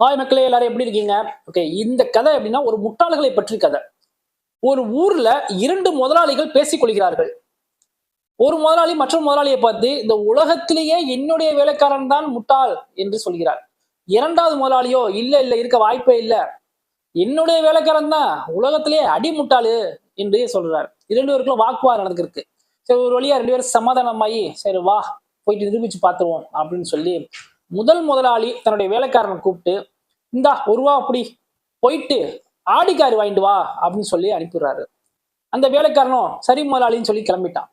Hi மக்களே எல்லாரும் எப்படி இருக்கீங்க? ஓகே இந்த கதை எப்படின்னா ஒரு முட்டாள்களை பற்றி கதை. ஒரு ஊர்ல இரண்டு முதலாளிகள் பேசிக் கொள்கிறார்கள். ஒரு முதலாளி மற்றொரு முதலாளியை பார்த்து இந்த உலகத்திலேயே என்னுடைய வேலைக்காரன் தான் முட்டாள் என்று சொல்கிறார். இரண்டாவது முதலாளியோ இல்ல இல்ல இருக்க வாய்ப்பே இல்ல. என்னுடைய வேலைக்காரன் தான் உலகத்திலேயே அடி முட்டாளு என்று சொல்றார். இரண்டு பேருக்குள்ள வாக்குவாதம் நடந்திருக்கு. சரி ஒரு வழியா ரெண்டு பேரும் சமாதானமாயி சரி வா போயிட்டு நிரூபிச்சு பார்த்துருவோம் அப்படின்னு சொல்லி முதல் முதலாளி தன்னுடைய வேலைக்காரனை கூப்பிட்டு இந்தா ஒரு ரூபா அப்படி போயிட்டு ஆடிக்காரு வாங்கிட்டு வா அப்படின்னு சொல்லி அனுப்பிடுறாரு. அந்த வேலைக்காரனும் சரி முதலாளின்னு சொல்லி கிளம்பிட்டான்.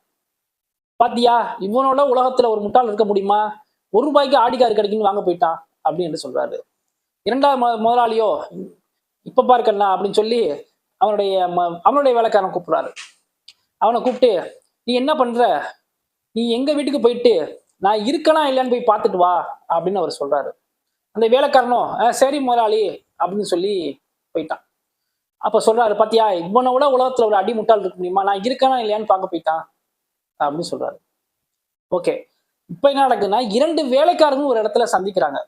பாத்தியா இவனோட உலகத்துல ஒரு முட்டாள் இருக்க முடியுமா? ஒரு ரூபாய்க்கு ஆடிக்காரு கிடைக்குன்னு வாங்க போயிட்டான் அப்படின்னு சொல்றாரு. இரண்டாவது முதலாளியோ இப்ப பார்க்கலாம் அப்படின்னு சொல்லி அவனுடைய ம- அவனுடைய வேலைக்காரன் கூப்பிடுறாரு. அவனை கூப்பிட்டு நீ என்ன பண்ற? நீ எங்க வீட்டுக்கு போயிட்டு நான் இருக்கனா இல்லைன்னு போய் பார்த்துட்டு வா அப்படின்னு அவர் சொல்றாரு. அந்த வேலைக்காரனும் "ஆ, சரி முதலாளி அப்படின்னு சொல்லி போயிட்டான். அப்ப சொல்றாரு பாத்தியா இவனை விட உலகத்துல ஒரு அடி முட்டாள் இருக்க முடியுமா? நான் இருக்கனா இல்லையான்னு பார்க்க போயிட்டான் அப்படின்னு சொல்றாரு. ஓகே இப்ப என்ன நடக்குதுன்னா இரண்டு வேலைக்காரங்களும் ஒரு இடத்துல சந்திக்கிறாங்க.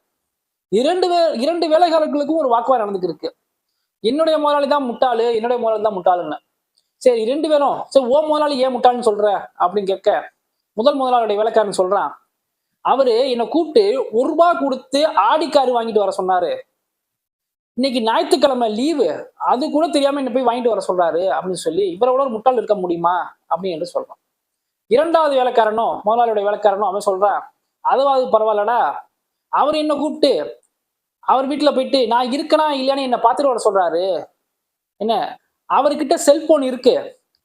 இரண்டு வே இரண்டு வேலைக்காரர்களுக்கும் ஒரு வாக்குவாதம் நடந்துக்கு இருக்கு என்னுடைய முதலாளி தான் முட்டாளு என்னுடைய முதலாளி தான் முட்டாளுன்னு. சரி இரண்டு பேரும் சரி ஓ முதலாளி ஏன் முட்டாள்னு சொல்ற? அப்படின்னு கேட்க முதல் முதலாளருடைய வேலைக்காரன் சொல்றான் அவரு என்னை கூப்பிட்டு ஒரு ரூபா கொடுத்து ஆடிக்காரு வாங்கிட்டு வர சொன்னாரு. இன்னைக்கு ஞாயிற்றுக்கிழமை லீவு அது கூட தெரியாம என்ன போய் வாங்கிட்டு வர சொல்றாரு அப்படின்னு சொல்லி இவரோட ஒரு முட்டாள் இருக்க முடியுமா அப்படின்னு என்று சொல்றான். இரண்டாவது வேலைக்காரனும் முதலாளியோட வேலைக்காரனும் அவன் சொல்றான் அதுவாது பரவாயில்லடா அவர் என்ன கூப்பிட்டு அவர் வீட்டில் போயிட்டு நான் இருக்கனா இல்லையான்னு என்னை பார்த்துட்டு வர சொல்றாரு. என்ன அவர்கிட்ட செல்போன் இருக்கு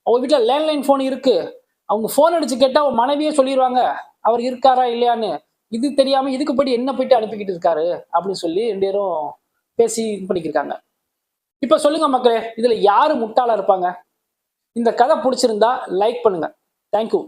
அவர் வீட்டில் லேண்ட்லைன் ஃபோன் இருக்கு அவங்க ஃபோன் அடிச்சு கேட்டால் அவங்க மனைவியே சொல்லிடுவாங்க அவர் இருக்காரா இல்லையான்னு. இது தெரியாம இதுக்கு படி என்ன போயிட்டு அனுப்பிக்கிட்டு இருக்காரு? அப்படின்னு சொல்லி ரெண்டு பேரும் பேசி இது பண்ணிக்கிருக்காங்க. இப்போ சொல்லுங்க மக்களே இதுல யாரு முட்டாளா இருப்பாங்க? இந்த கதை பிடிச்சிருந்தா லைக் பண்ணுங்க. தேங்க்யூ